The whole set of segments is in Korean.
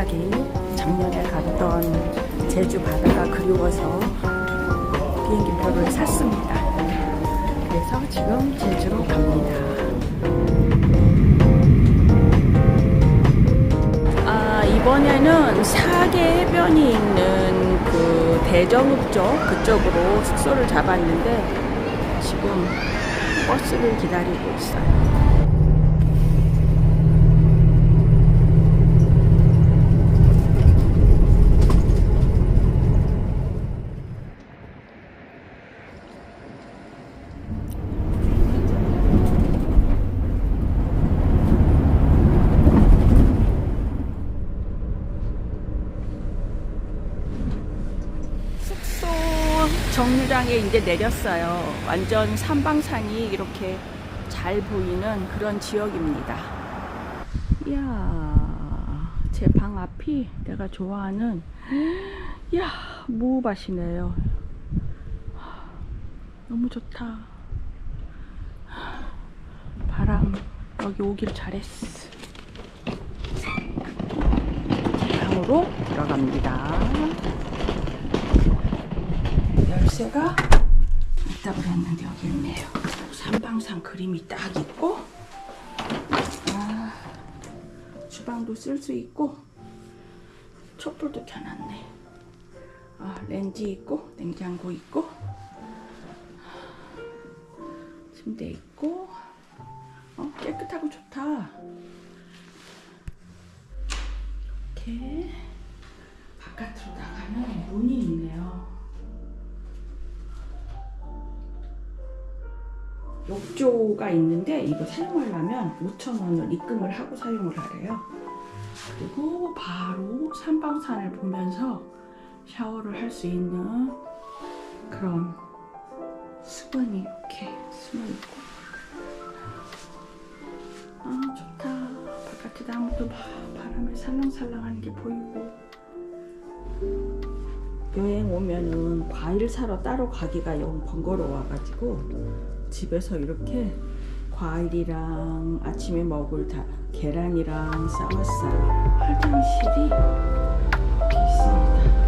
갑자기 작년에 갔던 제주 바다가 그리워서 비행기표를 샀습니다. 그래서 지금 제주로 갑니다. 아, 이번에는 사계 해변이 있는 그 대정읍 쪽 그쪽으로 숙소를 잡았는데 지금 버스를 기다리고 있어요. 숙소 정류장에 이제 내렸어요. 완전 삼방산이 이렇게 잘 보이는 그런 지역입니다. 이야, 제 방 앞이 내가 좋아하는 이야, 무밭이네요. 너무 좋다. 바람 여기 오길 잘했어. 방으로 들어갑니다. 열쇠가 있다고 그랬는데 여기 있네요. 삼방산 그림이 딱 있고, 아, 주방도 쓸 수 있고, 촛불도 켜놨네. 아, 렌즈 있고, 냉장고 있고, 침대 있고, 어, 깨끗하고 좋다. 이렇게 욕조가 있는데 이거 사용하려면 5,000원을 입금을 하고 사용을 하래요. 그리고 바로 삼방산을 보면서 샤워를 할 수 있는 그런 수건이 이렇게 숨어 있고. 아 좋다. 바깥에 나무도 막 바람에 살랑살랑하는 게 보이고. 여행 오면은 과일 사러 따로 가기가 영 번거로워가지고 집에서 이렇게 과일이랑 아침에 먹을 다, 계란이랑 싸왔어요. 화장실이 이렇게 있습니다.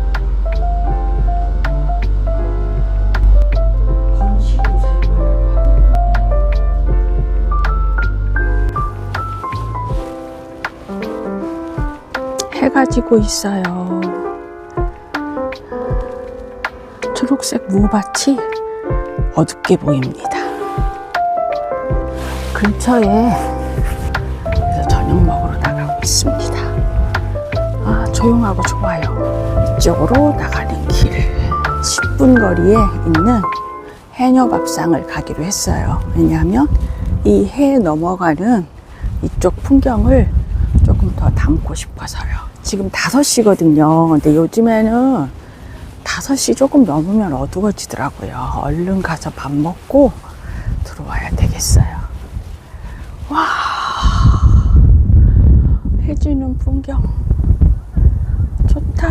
건식으로 사용하려고 해가 지고 있어요. 초록색 무밭이 어둡게 보입니다. 근처에 저녁 먹으러 나가고 있습니다. 아, 조용하고 좋아요. 이쪽으로 나가는 길. 10분 거리에 있는 해녀밥상을 가기로 했어요. 왜냐하면 이 해 넘어가는 이쪽 풍경을 조금 더 담고 싶어서요. 지금 5시거든요. 근데 요즘에는 5시 조금 넘으면 어두워지더라고요. 얼른 가서 밥 먹고 들어와야 되겠어요. 와, 해지는 풍경. 좋다.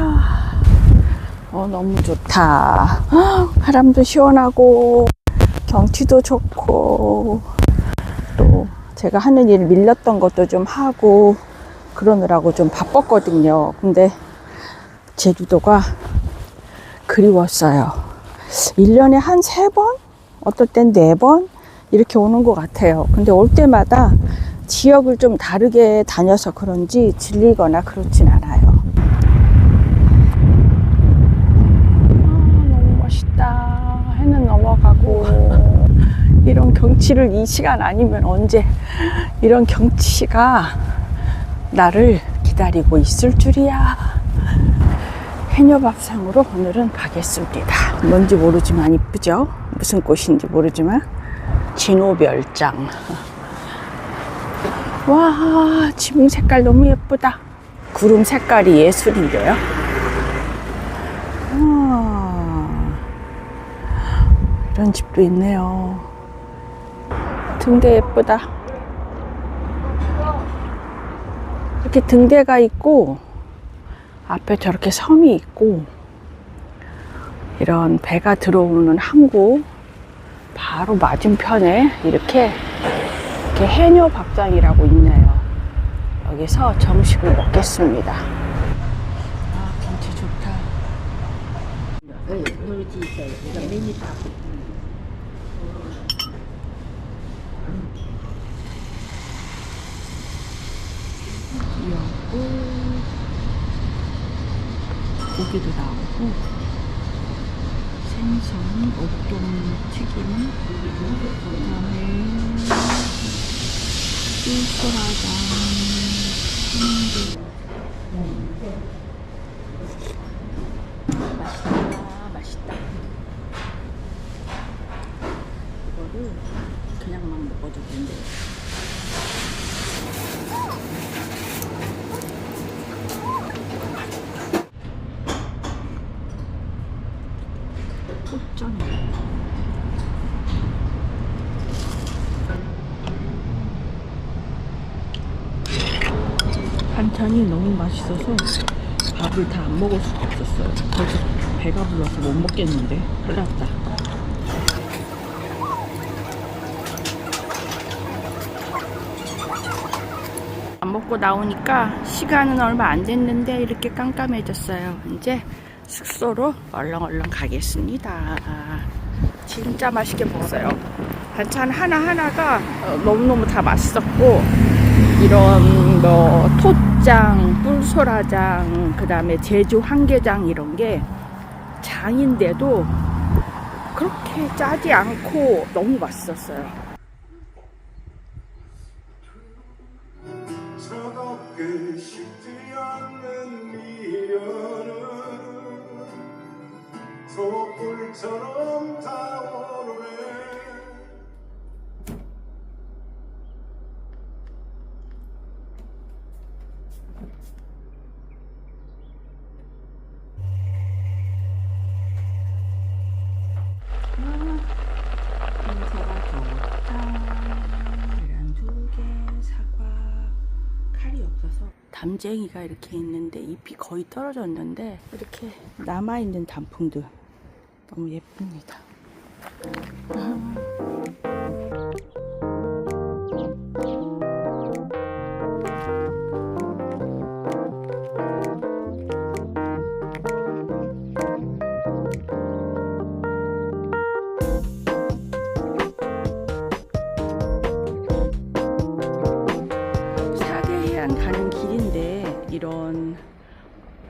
어, 너무 좋다. 헉, 바람도 시원하고, 경치도 좋고, 또 제가 하는 일 밀렸던 것도 좀 하고, 그러느라고 좀 바빴거든요. 근데 제주도가 그리웠어요. 1년에 한 세 번? 어떨 땐 네 번? 이렇게 오는 것 같아요. 근데 올 때마다 지역을 좀 다르게 다녀서 그런지 질리거나 그렇진 않아요. 아, 너무 멋있다. 해는 넘어가고. 이런 경치를 이 시간 아니면 언제 이런 경치가 나를 기다리고 있을 줄이야. 해녀밥상으로 오늘은 가겠습니다. 뭔지 모르지만 이쁘죠? 무슨 꽃인지 모르지만 진호별장. 와, 지붕 색깔 너무 예쁘다. 구름 색깔이 예술인데요. 와, 이런 집도 있네요. 등대 예쁘다. 이렇게 등대가 있고 앞에 저렇게 섬이 있고 이런 배가 들어오는 항구 바로 맞은편에 이렇게, 이렇게 해녀 박장이라고 있네요. 여기서 정식을 먹겠습니다. 아, 김치 좋다. 귀엽고 고기도 나오고 생선, 옥돔 튀김, Surada. 반찬이 너무 맛있어서 밥을 다 안 먹을 수가 없었어요. 벌써 배가 불러서 못 먹겠는데. 큰일 났다. 안 먹고 나오니까 시간은 얼마 안 됐는데 이렇게 깜깜해졌어요. 이제 숙소로 얼렁얼렁 가겠습니다. 진짜 맛있게 먹었어요. 반찬 하나하나가 어, 너무너무 다 맛있었고, 이런 뭐 톳장, 뿔소라장, 그 다음에 제주 황게장 이런 게 장인데도 그렇게 짜지 않고 너무 맛있었어요. 담쟁이가 이렇게 있는데 잎이 거의 떨어졌는데 이렇게 남아 있는 단풍들 너무 예쁩니다. 사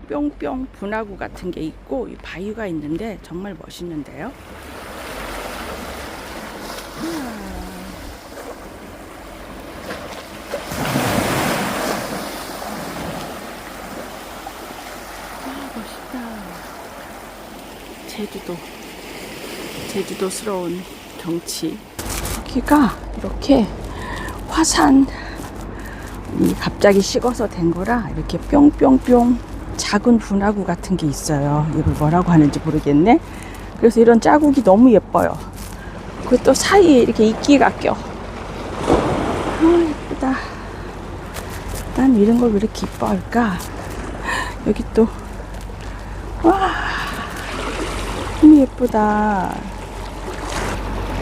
뿅뿅 분화구 같은 게 있고 이 바위가 있는데 정말 멋있는데요. 아. 제주도. 제주도스러운 경치. 여기가 이렇게 화산 이 갑자기 식어서 된 거라 이렇게 뿅뿅뿅 작은 분화구 같은 게 있어요. 이걸 뭐라고 하는지 모르겠네. 그래서 이런 자국이 너무 예뻐요. 그리고 또 사이에 이렇게 이끼가 껴. 아, 예쁘다. 난 이런 걸 왜 이렇게 이뻐할까? 여기 또, 와, 너무 예쁘다.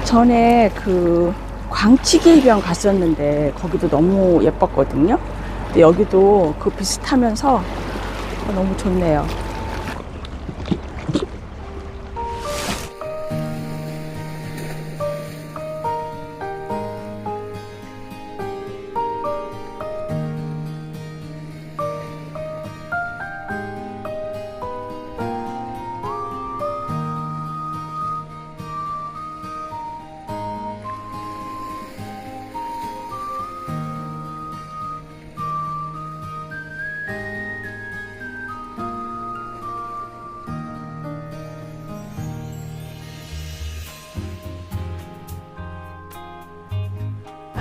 전에 그 광치기 해변 갔었는데 거기도 너무 예뻤거든요. 근데 여기도 그 비슷하면서 어, 너무 좋네요.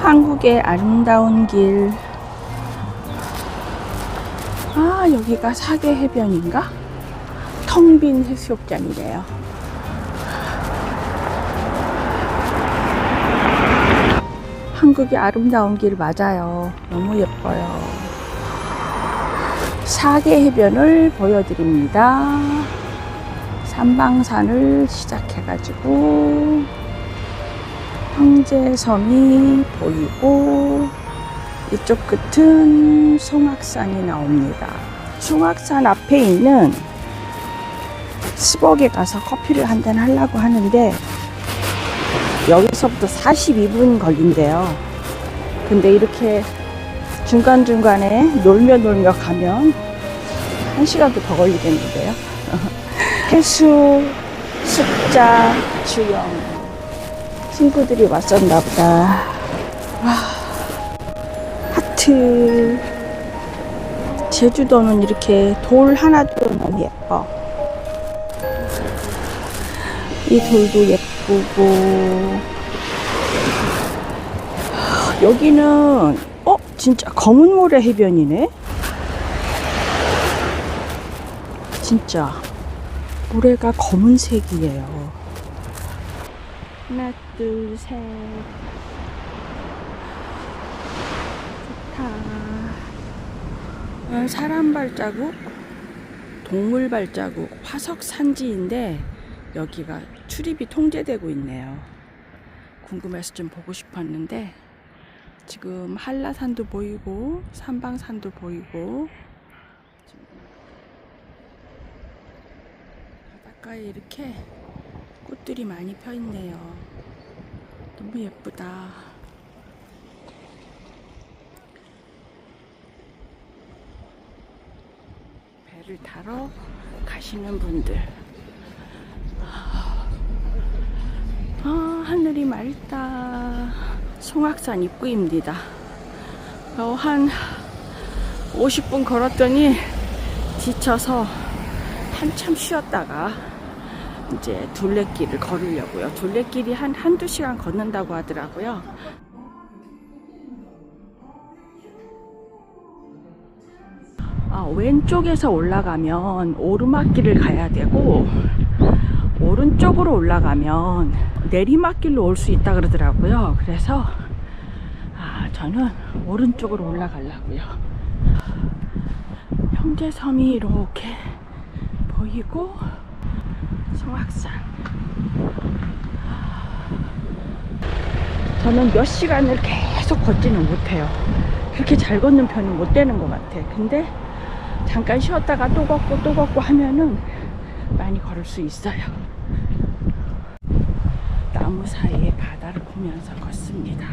한국의 아름다운 길. 아, 여기가 사계 해변인가? 텅 빈 해수욕장이래요. 한국의 아름다운 길 맞아요. 너무 예뻐요. 사계 해변을 보여드립니다. 삼방산을 시작해가지고 형제섬이 보이고 이쪽 끝은 송악산이 나옵니다. 송악산 앞에 있는 스벅에 가서 커피를 한 잔 하려고 하는데 여기서부터 42분 걸린대요. 근데 이렇게 중간중간에 놀며 놀며 가면 한 시간도 더 걸리겠는데요. 해수, 숫자, 주영. 친구들이 왔었나 보다. 와, 하트. 제주도는 이렇게 돌 하나도 너무 예뻐. 이 돌도 예쁘고. 하, 여기는, 어? 진짜 검은 모래 해변이네? 진짜. 모래가 검은색이에요. 하나, 둘, 셋. 좋다. 어, 사람 발자국, 동물 발자국, 화석 산지인데 여기가 출입이 통제되고 있네요. 궁금해서 좀 보고 싶었는데 지금 한라산도 보이고 삼방산도 보이고 바닷가에 이렇게 꽃들이 많이 펴 있네요. 너무 예쁘다. 배를 타러 가시는 분들. 아, 하늘이 맑다. 송악산 입구입니다. 어, 한 50분 걸었더니 지쳐서 한참 쉬었다가 이제 둘레길을 걸으려고요. 둘레길이 한 한두 시간 걷는다고 하더라고요. 아, 왼쪽에서 올라가면 오르막길을 가야 되고 오른쪽으로 올라가면 내리막길로 올 수 있다 그러더라고요. 그래서 아, 저는 오른쪽으로 올라가려고요. 형제섬이 이렇게 보이고 송악산. 저는 몇 시간을 계속 걷지는 못해요. 그렇게 잘 걷는 편은 못 되는 것 같아. 근데 잠깐 쉬었다가 또 걷고 또 걷고 하면은 많이 걸을 수 있어요. 나무 사이에 바다를 보면서 걷습니다.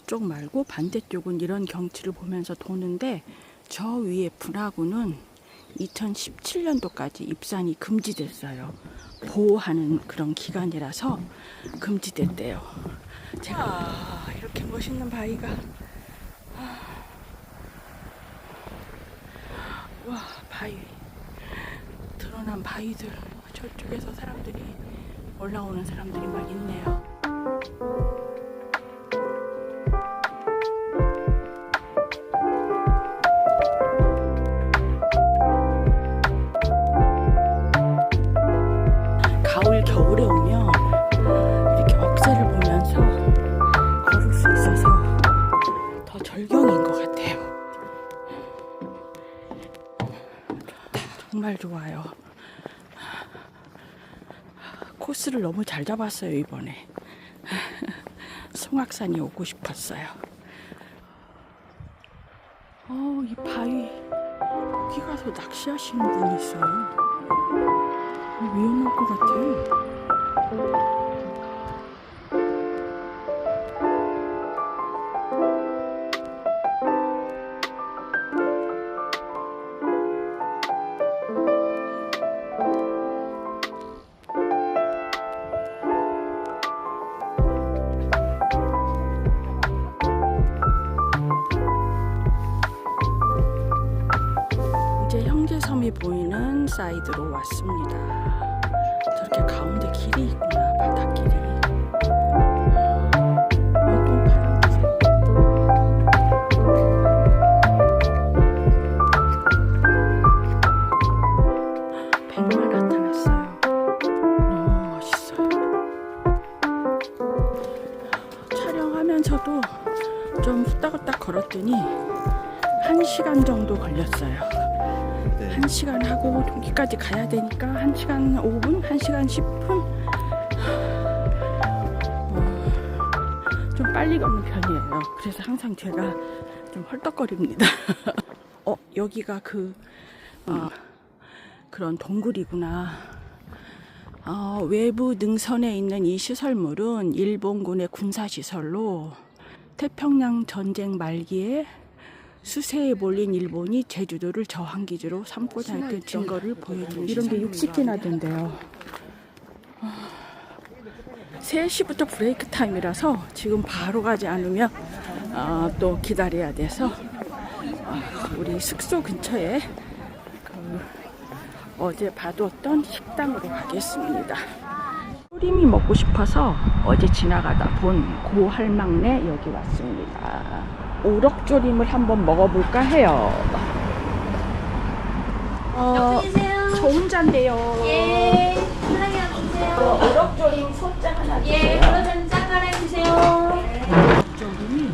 바닷가 쪽 말고 반대쪽은 이런 경치를 보면서 도는데 저 위에 분화구는 2017년도까지 입산이 금지됐어요. 보호하는 그런 기간이라서 금지됐대요. 제가 아, 이렇게 멋있는 바위가 아. 와 바위 드러난 바위들 저쪽에서 사람들이 올라오는 사람들이 막 있네요. 정말 좋아요. 코스를 너무 잘 잡았어요 이번에. 송악산이 오고 싶었어요. 어, 이 바위 여기 가서 낚시하시는 분이 있어요. 위험할 것 같아. 가 그래서 항상 제가 좀 헐떡거립니다. 어, 여기가 그 어, 그런 동굴이구나. 어, 외부 능선에 있는 이 시설물은 일본군의 군사시설로 태평양 전쟁 말기에 수세에 몰린 일본이 제주도를 저항기지로 삼고 다녔던 증거를 보여주는 이런 게 60기나 된대요. 3시부터 브레이크 타임이라서 지금 바로 가지 않으면 아, 또 기다려야 돼서 아, 우리 숙소 근처에 그 어제 봐뒀던 식당으로 가겠습니다. 조림이 먹고 싶어서 어제 지나가다 본 고할망내 여기 왔습니다. 우럭조림을 한번 먹어볼까 해요. 어, 저 혼자인데요. 예. 어록조림 소자 하나 예, 어록조림 하나 주세요. 네. 조림이